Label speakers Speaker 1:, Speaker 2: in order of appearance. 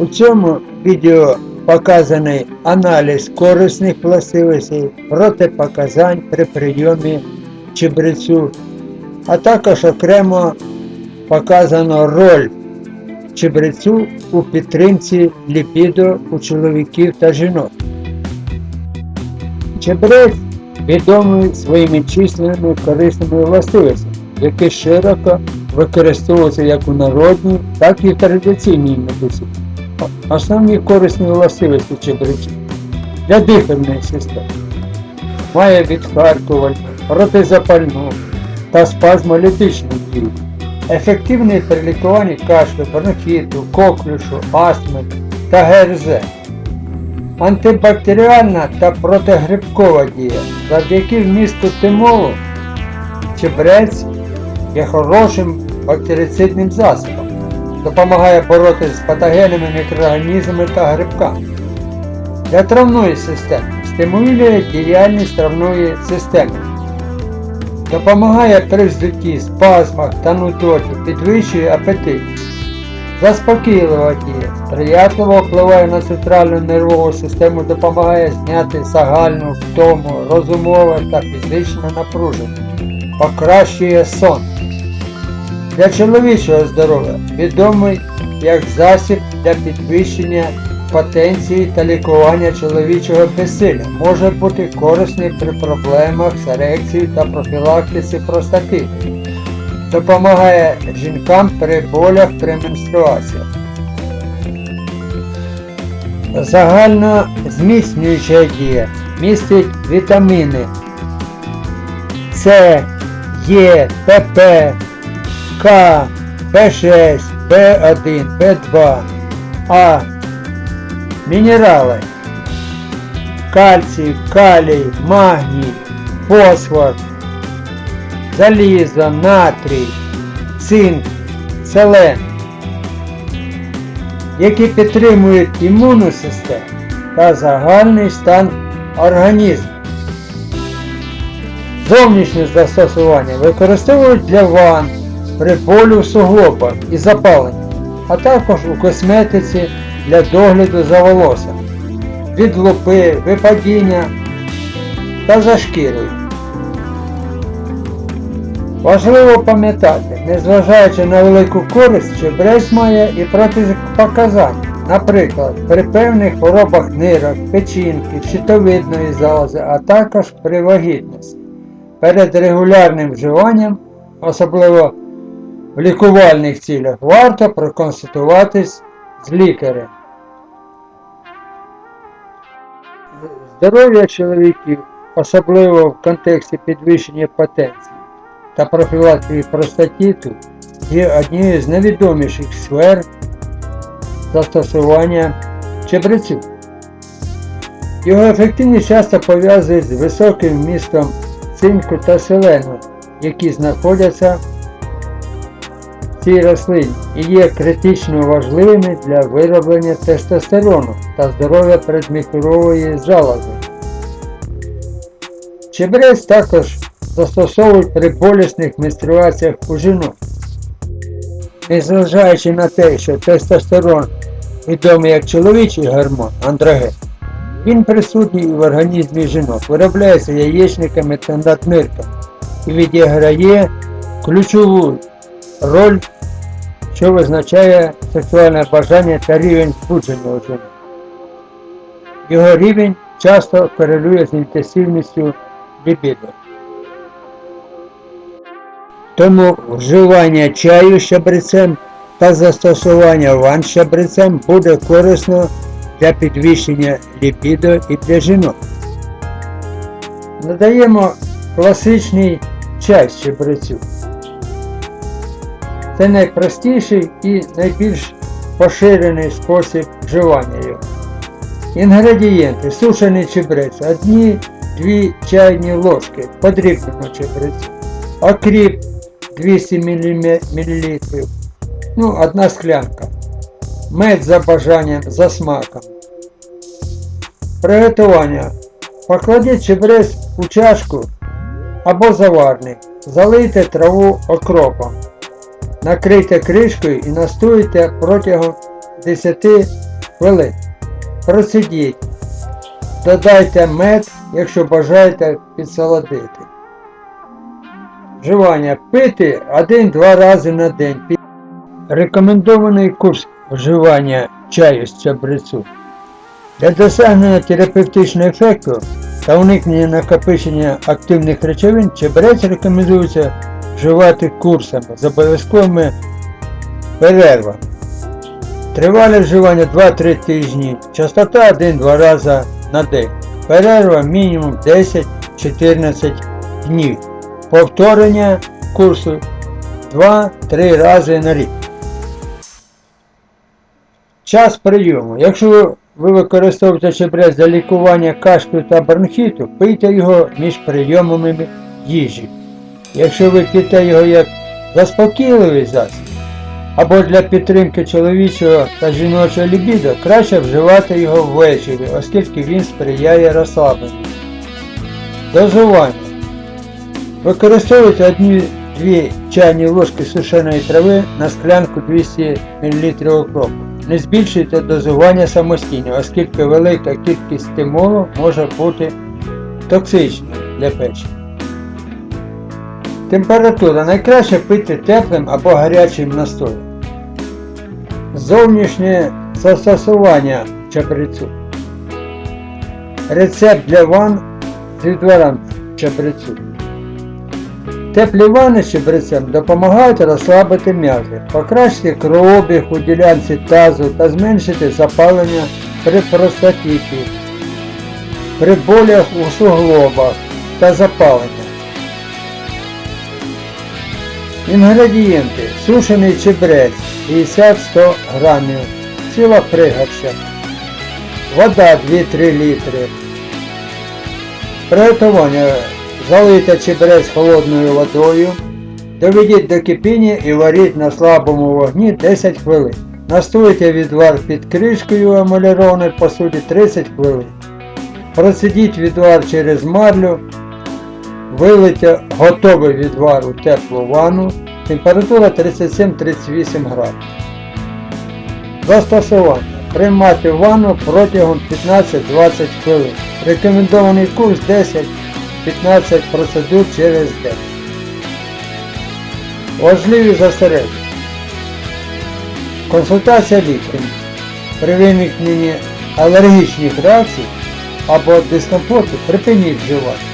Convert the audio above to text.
Speaker 1: У цьому відео показаний аналіз корисних властивостей, протипоказань при прийомі чебрецю, а також окремо показано роль чебрецю у підтримці ліпідо у чоловіків та жінок. Чебрець відомий своїми численними корисними властивостями, які широко використовуються як у народній, так і в традиційній медицині. Основні корисні властивості чебрецю для дихальної системи має відхаркувальну, протизапальну та спазмолітичну дію. Ефективний при лікуванні кашлю, бронхіту, коклюшу, астми та ГРЗ. Антибактеріальна та протигрибкова дія. Завдяки вмісту тимолу чебрець є хорошим бактерицидним засобом. Допомагає боротися з патогенними мікроорганізмами та грибками. Для травної системи стимулює діяльність травної системи. Допомагає при вздутті, спазмах та нудоті, підвищує апетит. Заспокійлива дія, сприятливо впливає на центральну нервову систему, допомагає зняти загальну втому, розумове та фізичне напруження, покращує сон. Для чоловічого здоров'я відомий як засіб для підвищення потенції та лікування чоловічого безсилля. Може бути корисний при проблемах з ерекцією та профілактиці простатиту. Допомагає жінкам при болях при менструаціях. Загально зміцнююча дія містить вітаміни С, Е, ПП, К, Б6, Б1, Б2, А, мінерали, кальцій, калій, магній, фосфор, залізо, натрій, цинк, селен, які підтримують імунну систему та загальний стан організму. Зовнішнє застосування використовують для ванн при болю в суглобах і запаленні, а також у косметиці для догляду за волоссям, від лупи, випадіння та за шкірою. Важливо пам'ятати, незважаючи на велику користь, чебрець має і протипоказання. Наприклад, при певних хворобах нирок, печінки, щитовидної залози, а також при вагітності. Перед регулярним вживанням, особливо в лікувальних цілях, варто проконсультуватись з лікарем. Здоров'я чоловіків, особливо в контексті підвищення потенції та профілактики простатиту, є однією з найвідоміших сфер застосування чебрецю. Його ефективність часто пов'язують з високим вмістом цинку та селену, які знаходяться цій рослині і є критично важливими для вироблення тестостерону та здоров'я передміхурової залози. Чебрець також застосовують при болісних менструаціях у жінок. Незважаючи на те, що тестостерон відомий як чоловічий гормон андроген, він присутній в організмі жінок, виробляється яєчниками та наднирками і відіграє ключову роль, що визначає сексуальне бажання та рівень збудження у жінок. Його рівень часто корелює з інтенсивністю лібідо. Тому вживання чаю з та застосування ван з буде корисно для підвищення ліпідо і для жінок. Надаємо класичний чай з. Це найпростіший і найбільш поширений спосіб вживання його. Інгредієнти сушений чебрець, 1-2 чайні ложки подрібному чебрецю, окріп 200 мл, ну, одна склянка, мед за бажанням, за смаком. Приготування. Покладіть чебрець у чашку або заварник, залийте траву окропом, накрийте кришкою і настоюйте протягом 10 хвилин. Процедіть. Додайте мед, якщо бажаєте підсолодити. Вживання пити 1-2 рази на день. Рекомендований курс вживання чаю з чабрецю. Для досягнення терапевтичного ефекту та уникнення накопичення активних речовин чебрець рекомендується вживати курсами з обов'язковими перервами. Тривале вживання 2-3 тижні, частота 1-2 рази на день. Перерва мінімум 10-14 днів. Повторення курсу 2-3 рази на рік. Час прийому. Якщо ви використовуєте чебрець для лікування кашлю та бронхіту, пийте його між прийомами їжі. Якщо ви п'єте його як заспокійливий засіб, або для підтримки чоловічого та жіночого лібідо, краще вживати його ввечері, оскільки він сприяє розслабленню. Дозування. Використовуйте одні-дві чайні ложки сушеної трави на склянку 200 мл окропу. Не збільшуйте дозування самостійно, оскільки велика кількість стимулу може бути токсичною для печені. Температура найкраще пити теплим або гарячим настоєм. Зовнішнє застосування чабрецю. Рецепт для ван з відваром чабрецю. Теплі ванни з чебрецем допомагають розслабити м'язи, покращити кровообіг у ділянці тазу та зменшити запалення при простатіті, при болях у суглобах та запалення. Інгредієнти. Сушений чебрець 50-100 грамів, ціла пригорща, вода 2-3 літри. Приготування. Залийте чебрець холодною водою, доведіть до кипіння і варіть на слабому вогні 10 хвилин. Настоїте відвар під кришкою емалірованої посуді 30 хвилин. Процедіть відвар через марлю, вилийте готовий відвар у теплу ванну, температура 37-38 градусів. Застосування. Приймати ванну протягом 15-20 хвилин. Рекомендований курс 10 15 процедур через день. Важливі застереження. Консультація лікарем. При виникненні алергічних реакцій або дискомфорту припиніть вживати.